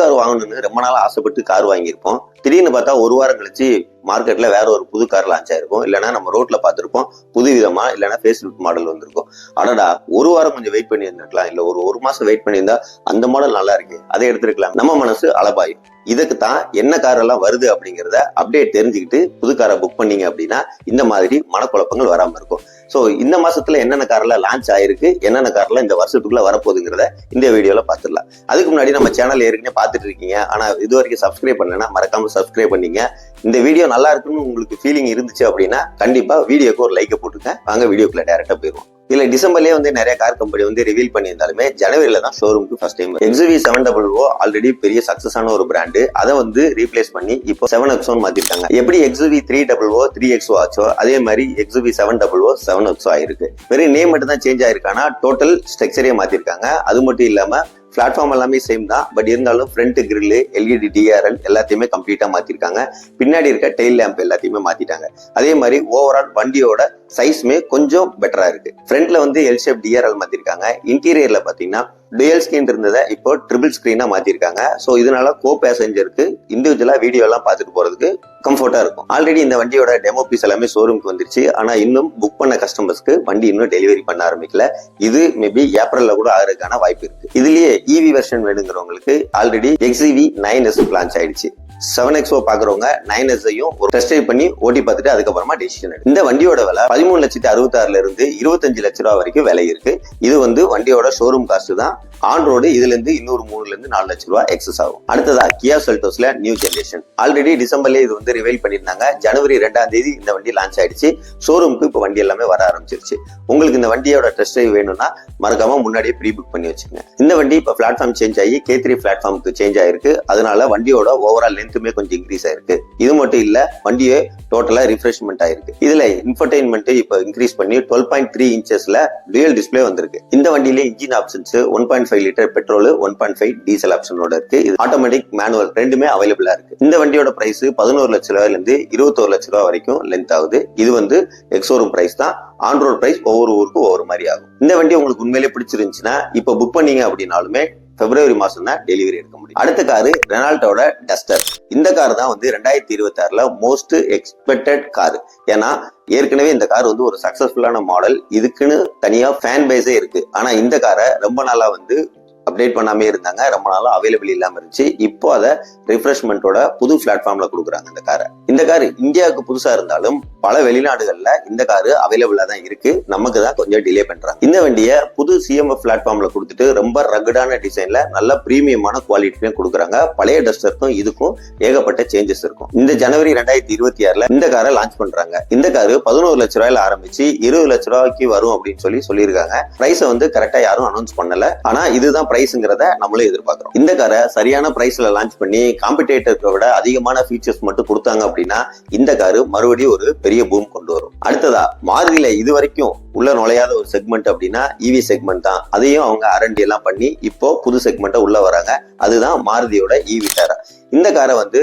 Car வாங்கணும்னு ரொம்ப நாள் ஆசைப்பட்டு கார் வாங்கியிருப்போம். திடீர்னு பார்த்தா ஒரு வாரம் கழிச்சு மார்க்கெட்ல வேற ஒரு புது கார் லான்ச் ஆயிருக்கும். இல்லைன்னா நம்ம ரோட்ல பார்த்துருப்போம். புது விதமா இல்லைன்னா ஃபேஸ்புக் மாடல் வந்திருக்கும். அடடா ஒரு வாரம் கொஞ்சம் வெயிட் பண்ணி இருந்திருக்கலாம் இல்ல ஒரு ஒரு மாசம் வெயிட் பண்ணியிருந்தா அந்த மாடல் நல்லா இருக்கு. அதை எடுத்துருக்கலாம். நம்ம மனசு அளபாயும் இதுக்கு தான் என்ன கார் எல்லாம் வருது அப்படிங்கிறத அப்டேட் தெரிஞ்சுக்கிட்டு புது காரை புக் பண்ணீங்க அப்படின்னா இந்த மாதிரி மனக்குழப்பங்கள் வராம இருக்கும். ஸோ இந்த மாசத்துல என்னென்ன கார்லாம் லான்ச் ஆயிருக்கு என்னென்ன கார்லாம் இந்த வருஷத்துக்குள்ள வரப்போகுதுங்கிறத இந்த வீடியோல பார்த்துடலாம். அதுக்கு முன்னாடி நம்ம சேனல் ஏற்கனவே பார்த்துட்டு இருக்கீங்க. ஆனா இது வரைக்கும் சப்ஸ்கிரைப் பண்ணலன்னா மறக்காம சப்ஸ்கிரைப் பண்ணீங்க. இந்த வீடியோ நல்லா இருக்குன்னு உங்களுக்கு ஃபீலிங் இருந்துச்சு அப்படின்னா கண்டிப்பா வீடியோக்கு ஒரு லைக்கை போட்டுக்க வாங்க வீடியோக்குள்ள டேரக்டா போயிருவோம் இல்ல டிசம்பர்லயே வந்து நிறைய கார் கம்பெனி வந்து ரிவீல் பண்ணியிருந்தாலுமே ஜனவரியில தான் ஷோரூமுக்கு first time XUV seven double O already பெரிய சக்சஸ் ஆன ஒரு பிராண்டு அதை வந்து ரீப்ளேஸ் பண்ணி இப்போ செவன் எக்ஸோன் மாத்திருக்காங்க. எப்படி XUV three double O three XO ஆச்சோ அதே மாதிரி XUV seven double O seven XO ஆயிருக்கு. வெறும் நேம் மட்டும் தான் சேஞ்ச் ஆயிருக்கானா டோட்டல் ஸ்ட்ரக்சரே மாத்திருக்காங்க. அது மட்டும் இல்லாம பிளாட்ஃபார்ம் எல்லாமே சேம் தான். பட் இருந்தாலும் ஃப்ரண்ட் கிரில் எல்இடி டிஆர்எல் எல்லாத்தையுமே கம்ப்ளீட்டாக மாற்றிருக்காங்க பின்னாடி இருக்க டெயில் லேம்ப் எல்லாத்தையுமே மாற்றிட்டாங்க அதே மாதிரி ஓவரால் வண்டியோட சைஸுமே கொஞ்சம் பெட்டரா இருக்கு. ஃப்ரண்ட்ல வந்து எல் ஷேப் டிஆர்எல் மாத்திருக்காங்க. இன்டீரியர்ல பாத்தீங்கன்னா டுயல் ஸ்கிரீன் இருந்ததை இப்போ ட்ரிபிள் ஸ்கிரீனா மாத்திருக்காங்க. ஸோ இதனால கோ பேசஞ்சருக்கு இண்டிவிஜுவலா வீடியோ எல்லாம் பார்த்துட்டு போறதுக்கு கம்ஃபர்ட்டா இருக்கும். ஆல்ரெடி இந்த வண்டியோட டெமோ பீஸ் எல்லாமே ஷோரூம்க்கு வந்துருச்சு. ஆனா இன்னும் புக் பண்ண கஸ்டமர்ஸ்க்கு வண்டி இன்னும் டெலிவரி பண்ண ஆரம்பிக்கல. இது மேபி ஏப்ரல்ல கூட ஆகிறதுக்கான வாய்ப்பு இருக்கு. இதுலயே EV version வேணுங்கிறவங்களுக்கு already XEV nine S launch ஆயிடுச்சு. செவன் எக்ஸோ பாக்குறவங்க நைன் எஸ்ஐயும் ஒரு டெஸ்ட் பண்ணி ஓட்டி பார்த்துட்டு அதுக்கப்புறமா டெசிஷன் இந்த வண்டியோட விலை பதிமூணு லட்சத்தி அறுபத்தாறுல இருந்து இருபத்தஞ்சு லட்ச ரூபா வரைக்கும் விலை இருக்கு. இது வந்து வண்டியோட ஷோரூம் காஸ்ட் தான். ஆன் ரோடு இதுல இருந்து இன்னொரு மூணுல இருந்து நாலு லட்ச ரூபா எக்ஸஸ் ஆகும். அடுத்ததா கியா செல்டோஸ்ல நியூ ஜெனரேஷன் ஆல்ரெடி டிசம்பர்ல இது வந்து ரிவைல் பண்ணியிருந்தாங்க. ஜனவரி ரெண்டாம் தேதி இந்த வண்டி லான்ச் ஆயிடுச்சு. ஷோரூமுக்கு இப்போ வண்டி எல்லாமே வர ஆரம்பிச்சிருச்சு. உங்களுக்கு இந்த வண்டியோட டெஸ்ட் ட்ரைவ் வேணும்னா மறக்காம முன்னாடியே ப்ரீ புக் பண்ணி வச்சுங்க இந்த வண்டி இப்போ பிளாட்ஃபார்ம் சேஞ்ச் ஆகி கே த்ரீ பிளாட்ஃபார்முக்கு சேஞ்ச் ஆயிருக்கு. அதனால வண்டியோட ஓவரால் லென்த்துமே கொஞ்சம் இன்க்ரீஸ் ஆயிருக்கு. இது மட்டும் இல்ல வண்டியே டோட்டலா ரிஃப்ரெஷ்மெண்ட் ஆயிருக்கு. இதுல இன்ஃபர்டைன்மெண்ட் இப்போ இன்க்ரீஸ் பண்ணி டுவெல் பாயிண்ட் த்ரீ இன்ச்சஸ்ல டுயல் டிஸ்பிளே வந்திருக்கு. இந்த வண்டியில engine options one point five litre petrol one point five diesel ஆப்ஷனோட இருக்கு. இது ஆட்டோமேட்டிக் மேனுவல் ரெண்டுமே அவைலபிளா இருக்கு. இந்த வண்டியோட பிரைஸ் பதினோரு லட்ச ரூபாயில இருந்து இருபத்தோரு லட்ச ரூபாய் வரைக்கும் லென்த் ஆகுது. இது வந்து எக்ஸோரூம் பிரைஸ் தான். ஆன்ரோட் பிரைஸ் ஒவ்வொரு ஊருக்கும் ஒவ்வொரு மாதிரி ஆகும். இந்த வண்டி உங்களுக்கு உண்மையிலேயே பிடிச்சிருந்துச்சுன்னா இப்போ புக் பண்ணீங்க அப்படின்னாலுமே பிப்ரவரி மாசம் தான் டெலிவரி எடுக்க முடியும். அடுத்த காரு ரெனால்டோட டஸ்டர். இந்த கார் தான் வந்து ரெண்டாயிரத்தி இருபத்தி ஆறுல மோஸ்ட் எக்ஸ்பெக்டட் கார் ஏன்னா ஏற்கனவே இந்த கார் வந்து ஒரு சக்சஸ்ஃபுல்லான மாடல் இதுக்குன்னு தனியா ஃபேன் பேஸே இருக்கு. ஆனா இந்த காரை ரொம்ப நாளா வந்து அப்டேட் பண்ணாமே இருந்தாங்க. ரொம்ப நாளா அவைலபிள் இல்லாம இருந்துச்சு. இப்போ அதை ரிஃப்ரெஷ்மெண்ட்டோட புது பிளாட்ஃபார்ம்ல கொடுக்குறாங்க இந்த காரை இந்த கார் இந்தியாவுக்கு புதுசா இருந்தாலும் பல வெளிநாடுகள்ல இந்த காரு அவைலபிளா தான் இருக்கு. நமக்கு தான் கொஞ்சம் டிலே பண்றாங்க. இந்த வண்டியை புது சிஎம்எஃப் பிளாட்ஃபார்ம்ல கொடுத்துட்டு ரொம்ப ரகுடான டிசைன்ல நல்ல பிரீமியமான குவாலிட்டியும் கொடுக்குறாங்க. பழைய டஸ்டருக்கும் இதுக்கும் ஏகப்பட்ட சேஞ்சஸ் இருக்கும். இந்த ஜனவரி ரெண்டாயிரத்தி இருபத்தி ஆறுல இந்த காரை லான்ச் பண்றாங்க. இந்த காரு பதினோரு லட்ச ரூபாயில ஆரம்பிச்சு இருபது லட்ச ரூபாய்க்கு வரும் அப்படின்னு சொல்லி சொல்லியிருக்காங்க. பிரைஸை வந்து கரெக்டா யாரும் அனௌன்ஸ் பண்ணல. ஆனா இதுதான் பிரைஸ்ங்கிறத நம்மளும் எதிர்பார்க்கிறோம். இந்த காரை சரியான பிரைஸ்ல லான்ச் பண்ணி காம்படிட்டருக்கு விட அதிகமான ஃபீச்சர்ஸ் மட்டும் கொடுத்தாங்க அப்படின்னா இந்த காரு மறுபடியும் ஒரு பெரிய பூம் கொண்டு வரும். அடுத்ததா மாருதியில இது வரைக்கும் உள்ள நுழையாத ஒரு செக்மெண்ட் அப்படின்னா இவி செக்மெண்ட் தான். அதையும் அவங்க அரண்டி எல்லாம் பண்ணி இப்போ புது செக்மெண்ட்டை உள்ள வராங்க. அதுதான் மாருதியோட இவி காரை இந்த காரை வந்து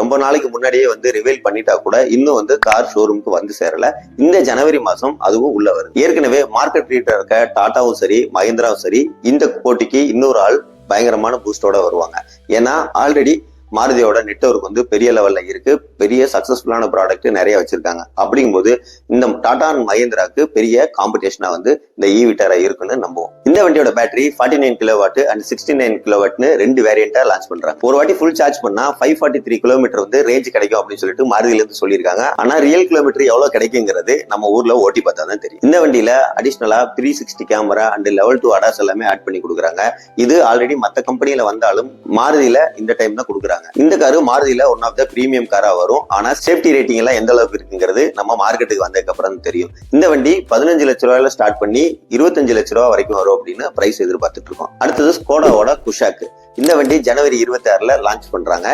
ரொம்ப நாளைக்கு முன்னாடியே வந்து ரிவீல் பண்ணிட்டா கூட இன்னும் வந்து கார் ஷோரூமுக்கு வந்து சேரல. இந்த ஜனவரி மாசம் அதுவும் உள்ள வருது. ஏற்கனவே மார்க்கெட் ரீட்டர் இருக்க டாட்டாவும் சரி மஹிந்திராவும் சரி இந்த போட்டிக்கு இன்னொரு ஆள் பயங்கரமான பூஸ்டோட வருவாங்க. ஏன்னா ஆல்ரெடி மாருதியோட நெட்ஒர்க் வந்து பெரிய லெவல்ல இருக்கு. பெரிய சக்சஸ்ஃபுல்லான ப்ராடக்ட் நிறைய வச்சிருக்காங்க. அப்படிங்கும்போது இந்த டாடா அண்ட் மஹேந்திராக்கு பெரிய காம்படிஷனா வந்து இந்த இ விட்டாரா இருக்குன்னு நம்புவோம். இந்த வண்டியோட battery forty nine kilowatt and sixty nine kilo வாட்னு ரெண்டு வேரியண்டா லான்ச் பண்றாங்க. ஒரு வாட்டி ஃபுல் சார்ஜ் பண்ணா ஃபைவ் ஃபார்ட்டி த்ரீ கிலோமீட்டர் வந்து ரேஞ்ச் கிடைக்கும் அப்படின்னு சொல்லிட்டு மாருதியில இருந்து சொல்லியிருக்காங்க. ஆனா ரியல் கிலோமீட்டர் எவ்வளவு கிடைக்குங்கிறது நம்ம ஊர்ல ஓட்டி பார்த்தா தான் தெரியும். இந்த வண்டியில அடிஷனலா three sixty camera and level two ADAS எல்லாமே ஆட் பண்ணி கொடுக்குறாங்க. இது ஆல்ரெடி மத்த கம்பெனியில வந்தாலும் மாருதியில இந்த டைம் தான் கொடுக்குறாங்க. இந்த காரு மாருதியில ஒன் ஆஃப் த பிரீமியம் காரா வரும். ஆனா சேஃப்டி ரேட்டிங் எல்லாம் எந்த அளவுக்கு இருக்குங்கிறது நம்ம மார்க்கெட்டுக்கு வந்ததுக்கு அப்புறம் தெரியும். இந்த வண்டி பதினஞ்சு லட்ச ரூபாயில ஸ்டார்ட் பண்ணி இருபத்தஞ்சு லட்ச ரூபா வரைக்கும் வரும் அப்படின்னு பிரைஸ் எதிர்பார்த்துட்டு இருக்கோம். அடுத்தது ஸ்கோடாவோட குஷாக்கு இந்த வண்டி ஜனவரி இருபத்தி ஆறுல லான்ச் பண்றாங்க.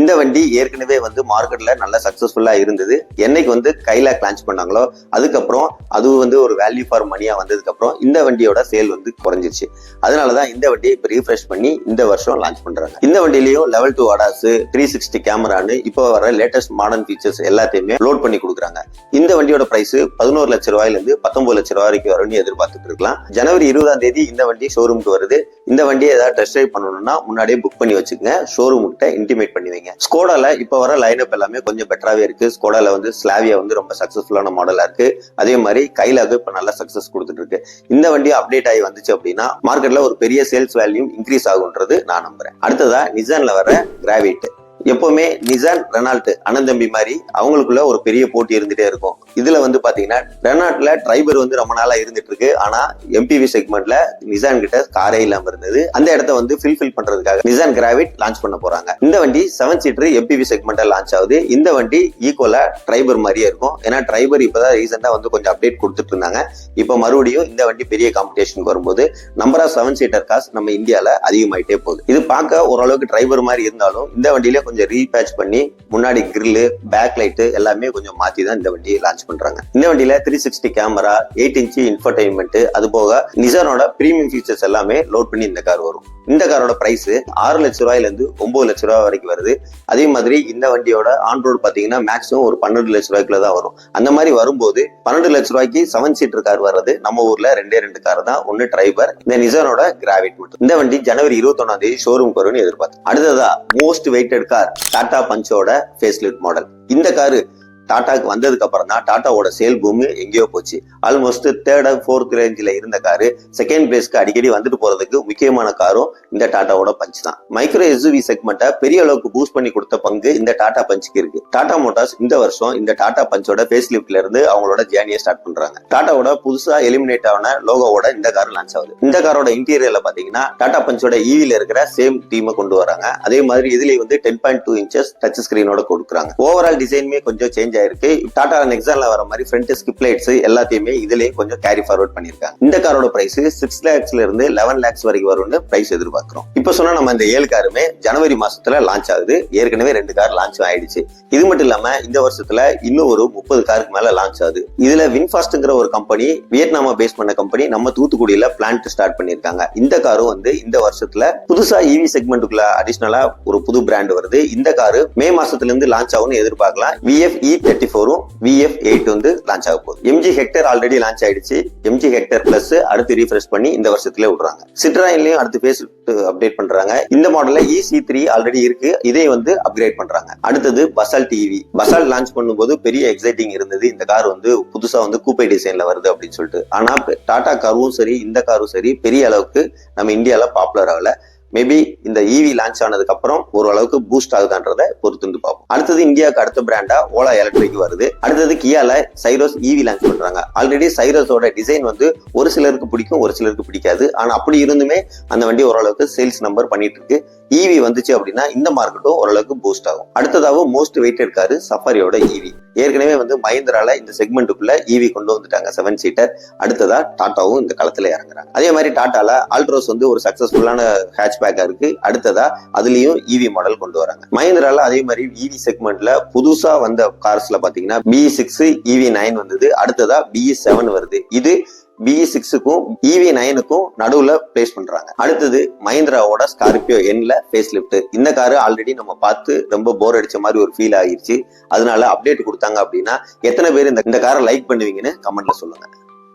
இந்த வண்டி ஏற்கனவே வந்து மார்க்கெட்ல நல்ல சக்சஸ்ஃபுல்லா இருந்தது. என்னைக்கு வந்து கைலாக் லான்ச் பண்ணாங்களோ அதுக்கப்புறம் அது வந்து ஒரு வேல்யூ ஃபார் மணியா வந்ததுக்கு அப்புறம் இந்த வண்டியோட சேல் வந்து குறைஞ்சிருச்சு அதனாலதான் இந்த வண்டியை இப்போ ரீஃப்ரெஷ் பண்ணி இந்த வருஷம் லான்ச் பண்றாங்க. இந்த வண்டியிலயும் level two ADAS three sixty கேமரான்னு இப்போ வர லேட்டஸ்ட் மாடர்ன் ஃபீச்சர்ஸ் எல்லாத்தையுமே லோட் பண்ணி கொடுக்குறாங்க. இந்த வண்டியோட பிரைஸ் பதினோரு லட்ச ரூபாயில இருந்து பத்தொன்பது லட்ச ரூபாய் வரைக்கும் வரும்னு எதிர்பார்த்துட்டு இருக்கலாம். ஜனவரி இருபதாம் தேதி இந்த வண்டி ஷோரூமுக்கு வருது. இந்த வண்டியை ஏதாவது டெஸ்ட் ட்ரைவ் பண்ணணும்னா முன்னாடியே புக் பண்ணி வச்சுக்கங்க. ஷோரூம் கிட்ட இன்டிமேட் பண்ணி வைங்க. ஸ்கோடால இப்ப வர லைனப் எல்லாமே கொஞ்சம் பெட்டராவே இருக்கு. ஸ்கோடால வந்து ஸ்லாவியா வந்து ரொம்ப சக்சஸ்ஃபுல்லான மாடலா இருக்கு. அதே மாதிரி கைலாக இப்ப நல்ல சக்சஸ் கொடுத்துட்டு இருக்கு. இந்த வண்டி அப்டேட் ஆகி வந்துச்சு அப்படின்னா மார்க்கெட்ல ஒரு பெரிய சேல்ஸ் வேல்யூ இன்க்ரீஸ் ஆகுன்றது நான் நம்புறேன். அடுத்ததா நிசான்ல வர கிராவிட் எப்பவுமே நிசான் ரெனால்ட் அனந்தம்பி மாதிரி அவங்களுக்குள்ள ஒரு பெரிய போட்டி இருந்துட்டே இருக்கும். இதுல வந்து பாத்தீங்கன்னா ரெனால்ட்ல டிரைவர் வந்து ரொம்ப நாளா இருந்துட்டு இருக்கு ஆனா எம்பிவி செக்மெண்ட்ல நிசான் கிட்ட காரே இல்லாம இருந்தது. அந்த இடத்த வந்து ஃபில்ஃபில் பண்றதுக்காக நிசான் கிராவிட் லான்ச் பண்ண போறாங்க. இந்த வண்டி செவன் சீட்டர் எம்பிவி செக்மெண்ட்ல லான்ச் ஆகுது. இந்த வண்டி ஈக்குவலா டிரைவர் மாதிரியே இருக்கும். ஏன்னா டிரைவர் இப்பதான் ரீசெண்டா வந்து கொஞ்சம் அப்டேட் கொடுத்துட்டு இருந்தாங்க. இப்ப மறுபடியும் இந்த வண்டி பெரிய காம்படிஷனுக்கு வரும்போது number of seven seater cost நம்ம இந்தியால அதிகமாயிட்டே போகுது. இது பார்க்க ஓரளவுக்கு டிரைவர் மாதிரி இருந்தாலும் இந்த வண்டியில கொஞ்சம் ரீபேட்ச் பண்ணி முன்னாடி கிரில்லு பேக் லைட்டு எல்லாமே கொஞ்சம் மாத்தி தான் இந்த வண்டியை லான்ச் பண்றாங்க. இந்த வண்டியில three sixty camera eight inch infotainment அது போக நிசானோட பிரீமியம் ஃபீச்சர்ஸ் எல்லாமே லோட் பண்ணி இந்த கார் வரும். இந்த காரோட பிரைஸ் ஆறு லட்ச ரூபாயில இருந்து ஒன்பது லட்ச ரூபாய் வரைக்கும் வருது. அதே மாதிரி இந்த வண்டியோட ஆன் ரோடு பார்த்தீங்கன்னா மேக்ஸிமம் ஒரு பன்னெண்டு லட்ச ரூபாய்க்குள்ள தான் வரும். அந்த மாதிரி வரும்போது பன்னெண்டு லட்ச ரூபாய்க்கு செவன் சீட்டர் கார் வர்றது நம்ம ஊர்ல ரெண்டே ரெண்டு கார் தான். ஒன்னு டிரைவர் இந்த நிசானோட கிராவிட் மட்டும் இந்த வண்டி ஜனவரி இருபத்தொன்னாம் தேதி ஷோரூம் வரும்னு எதிர்பார்த்து அடுத்ததா மோஸ்ட் வெயிட்டட் கார் டாடா பஞ்சோட ஃபேஸ்லிஃப்ட் மாடல் இந்த காரு டாட்டாக்கு வந்ததுக்கு அப்புறம் தான் டாட்டாவோட சேல் பூமி எங்கேயோ போச்சு. ஆல்மோஸ்ட் தேர்ட் ஃபோர்த் ரேஞ்சில் இருந்த காரு செகண்ட் பிளேஸ்க்கு அடிக்கடி வந்துட்டு போறதுக்கு முக்கியமான காரும் இந்த டாட்டாவோட பஞ்ச் தான். மைக்ரோ எஸ்யூவி செக்மெண்ட்டை பெரிய அளவுக்கு பூஸ்ட் பண்ணி கொடுத்த பங்கு இந்த டாடா பஞ்சுக்கு இருக்கு. டாடா மோட்டார்ஸ் இந்த வருஷம் இந்த டாடா பஞ்சோட ஃபேஸ் லிப்ட்ல இருந்து அவங்களோட ஜேர்னியை ஸ்டார்ட் பண்றாங்க. டாட்டாவோட புதுசா எலிமினேட் ஆன லோகோவோட இந்த கார் லான்ச் ஆகுது. இந்த காரோட இன்டீரியர்ல பாத்தீங்கன்னா டாடா பஞ்சோட ஈவில இருக்கிற சேம் டீமை கொண்டு வராங்க. அதே மாதிரி இதுலயே வந்து ten point two inches touch ஸ்கிரீனோட கொடுக்குறாங்க. ஓவரால் டிசைனுமே கொஞ்சம் சேஞ்ச் ஆயிருக்கு டாடா நெக்ஸான்ல வர மாதிரி ஃப்ரண்ட் ஸ்கிப் லைட்ஸ் எல்லாத்தையுமே இதுலயும் கொஞ்சம் கேரி ஃபார்வர்ட் பண்ணிருக்காங்க இந்த காரோட பிரைஸ் சிக்ஸ் லேக்ஸ்ல இருந்து லெவன் லேக்ஸ் வரைக்கும் வரும்னு பிரைஸ் எதிர்பார்க்கிறோம். இப்போ சொன்னா நம்ம இந்த ஏழு காருமே ஜனவரி மாசத்துல லான்ச் ஆகுது. ஏற்கனவே ரெண்டு கார் லான்ச் ஆயிடுச்சு. இது மட்டும் இல்லாம இந்த வருஷத்துல இன்னும் ஒரு முப்பது காருக்கு மேல லான்ச் ஆகுது. இதுல வின்ஃபாஸ்ட்ங்கிற ஒரு கம்பெனி வியட்நாம பேஸ் பண்ண கம்பெனி நம்ம தூத்துக்குடியில பிளான்ட் ஸ்டார்ட் பண்ணிருக்காங்க இந்த காரும் வந்து இந்த வருஷத்துல புதுசா இவி செக்மெண்ட்டுக்குள்ள அடிஷனலா ஒரு புது பிராண்ட் வருது. இந்த காரு மே மாசத்துல இருந்து லான்ச் ஆகும்னு எதிர்பார்க்கலாம். விஎஃப் இ தேர்ட்டி ஃபோரும் விஎஃப் எயிட் வந்து லான்ச் ஆக போகுது. எம்ஜி ஹெக்டர் ஆல்ரெடி லான்ச் ஆயிடுச்சு. எம்ஜி ஹெக்டர் பிளஸ் அடுத்து ரீஃப்ரெஷ் பண்ணி இந்த வருஷத்துல விடுறாங்க. சிட்ராயின்லயும் அடுத்து பேஸ் அப்டேட் பண்றாங்க. இந்த மாடல்ல இசி த்ரீ ஆல்ரெடி இருக்கு. இதை வந்து அப்கிரேட் பண்றாங்க. அடுத்தது பசால் டிவி பசால் லான்ச் பண்ணும்போது பெரிய எக்ஸைட்டிங் இருந்தது. இந்த கார் வந்து புதுசா வந்து கூப்பை டிசைன்ல வருது அப்படின்னு சொல்லிட்டு. ஆனா டாடா காரும் சரி இந்த காரும் சரி பெரிய அளவுக்கு நம்ம இந்தியால பாப்புலர் ஆகல. மேபி இந்த இவி லான்ச் ஆனதுக்கு அப்புறம் ஓரளவுக்கு பூஸ்ட் ஆகுதான்றத பொறுத்து இருந்து பார்ப்போம். அடுத்தது இந்தியாவுக்கு அடுத்த பிராண்டா ஓலா எலக்ட்ரிக் வருது. அடுத்தது கியால சைரோஸ் இவி லான்ச் பண்றாங்க. ஆல்ரெடி சைரோஸோட டிசைன் வந்து ஒரு சிலருக்கு பிடிக்கும் ஒரு சிலருக்கு பிடிக்காது. ஆனா அப்படி இருந்துமே அந்த வண்டி ஓரளவுக்கு சேல்ஸ் நம்பர் பண்ணிட்டு இருக்கு இவி வந்துச்சு அப்படின்னா இந்த மார்க்கெட்டும் ஓரளவுக்கு பூஸ்ட் ஆகும். அடுத்ததாகவும் மோஸ்ட் வெயிட் இருக்காரு சஃபாரியோட இவி ஏற்கனவே வந்து மஹிந்திரால இந்த செக்மெண்ட்டுக்குள்ள ஈவி கொண்டு வந்துட்டாங்க. செவன் சீட்டர் அடுத்ததா டாட்டாவும் இந்த களத்துல இறங்குறாங்க. அதே மாதிரி டாட்டால ஆல்ட்ரோஸ் வந்து ஒரு சக்சஸ்ஃபுல்லான ஹேட்ச்பேக்கா இருக்கு. அடுத்ததா அதுலயும் ஈவி மாடல் கொண்டு வராங்க. மஹிந்திரால அதே மாதிரி ஈவி செக்மெண்ட்ல புதுசா வந்த கார்ஸ்ல பாத்தீங்கன்னா பி சிக்ஸ் இவி நைன் வந்தது. அடுத்ததா பி செவன் வருது. இது பிஇ சிக்ஸுக்கும் இவி நைனுக்கும் நடுவுல பிளேஸ் பண்றாங்க. அடுத்தது மஹிந்திராவோட ஸ்கார்பியோ என்ல ஃபேஸ் லிஃப்ட் இந்த காரு ஆல்ரெடி நம்ம பார்த்து ரொம்ப போர் அடிச்ச மாதிரி ஒரு ஃபீல் ஆகிருச்சு. அதனால அப்டேட் கொடுத்தாங்க அப்படின்னா எத்தனை பேர் இந்த இந்த காரை லைக் பண்ணுவீங்கன்னு கமெண்ட்ல சொல்லுங்க.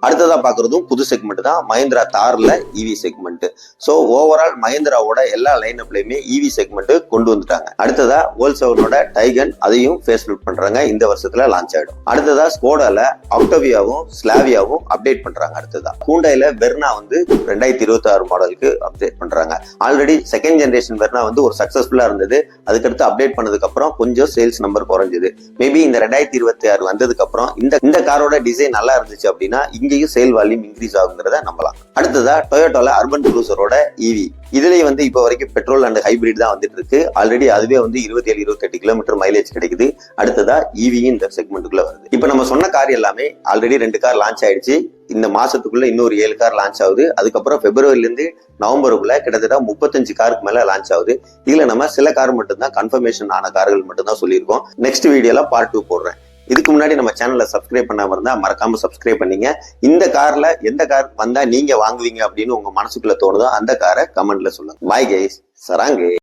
அடுத்ததாக பாக்குறதும் புது செக்மெண்ட் தான். மஹிந்திரா தார்ல இவி செக்மெண்ட் சோ ஓவரால் மஹிந்திராவோட எல்லா லைனப்லயுமே இவி செக்மெண்ட் கொண்டு வந்துட்டாங்க. அடுத்ததா ஓல்சவனோட டைகன் அதையும் ஃபேஸ் லிஃப்ட் பண்றாங்க. இந்த வருஷத்துல லான்ச் ஆயிடும். அடுத்ததா ஸ்கோடால ஆக்டோவியாவும் ஸ்லாவியாவும் அப்டேட் பண்றாங்க. அடுத்ததா ஹூண்டாயில வெர்னா வந்து ரெண்டாயிரத்தி இருபத்தி ஆறு மாடலுக்கு அப்டேட் பண்றாங்க. ஆல்ரெடி செகண்ட் ஜென்ரேஷன் வெர்னா வந்து ஒரு சக்சஸ்ஃபுல்லா இருந்தது. அதுக்கடுத்து அப்டேட் பண்ணதுக்கு அப்புறம் கொஞ்சம் சேல்ஸ் நம்பர் குறைஞ்சது. மேபி இந்த ரெண்டாயிரத்தி இருபத்தி ஆறு வந்ததுக்கு அப்புறம் இந்த இந்த காரோட டிசைன் நல்லா இருந்துச்சு அப்படின்னா இங்கேயும் சேல் வால்யூம் இன்க்ரீஸ் ஆகுங்கிறத நம்பலாம். அடுத்ததா டொயோட்டோல அர்பன் க்ரூசரோட இவி இதுலேயும் வந்து இப்போ வரைக்கும் பெட்ரோல் அண்ட் ஹைபிரிட் தான் வந்துட்டு இருக்கு ஆல்ரெடி அதுவே வந்து இருபத்தி ஏழு இருபத்தெட்டு கிலோமீட்டர் மைலேஜ் கிடைக்குது. அடுத்ததா இவியும் இந்த செக்மெண்ட்டுக்குள்ள வருது. இப்போ நம்ம சொன்ன கார் எல்லாமே ஆல்ரெடி ரெண்டு கார் லான்ச் ஆயிடுச்சு. இந்த மாசத்துக்குள்ள இன்னொரு ஏழு கார் லான்ச் ஆகுது. அதுக்கப்புறம் பிப்ரவரிலேருந்து நவம்பருக்குள்ள கிட்டத்தட்ட முப்பத்தஞ்சு காருக்கு மேல லான்ச் ஆகுது. இதுல நம்ம சில கார் மட்டும்தான் கன்ஃபர்மேஷன் ஆன கார்கள் மட்டும்தான் சொல்லியிருக்கோம். நெக்ஸ்ட் வீடியோல பார்ட் டூ போடுறேன். இதுக்கு முன்னாடி நம்ம சேனலை சப்ஸ்கிரைப் பண்ணாம இருந்தால் மறக்காம சப்ஸ்கிரைப் பண்ணிங்க. இந்த கார்ல எந்த கார் வந்தா நீங்க வாங்குவீங்க அப்படின்னு உங்க மனசுக்குள்ளே தோணுதோ அந்த காரை கமெண்ட்ல சொல்லுங்க. Bye guys சராங்கே.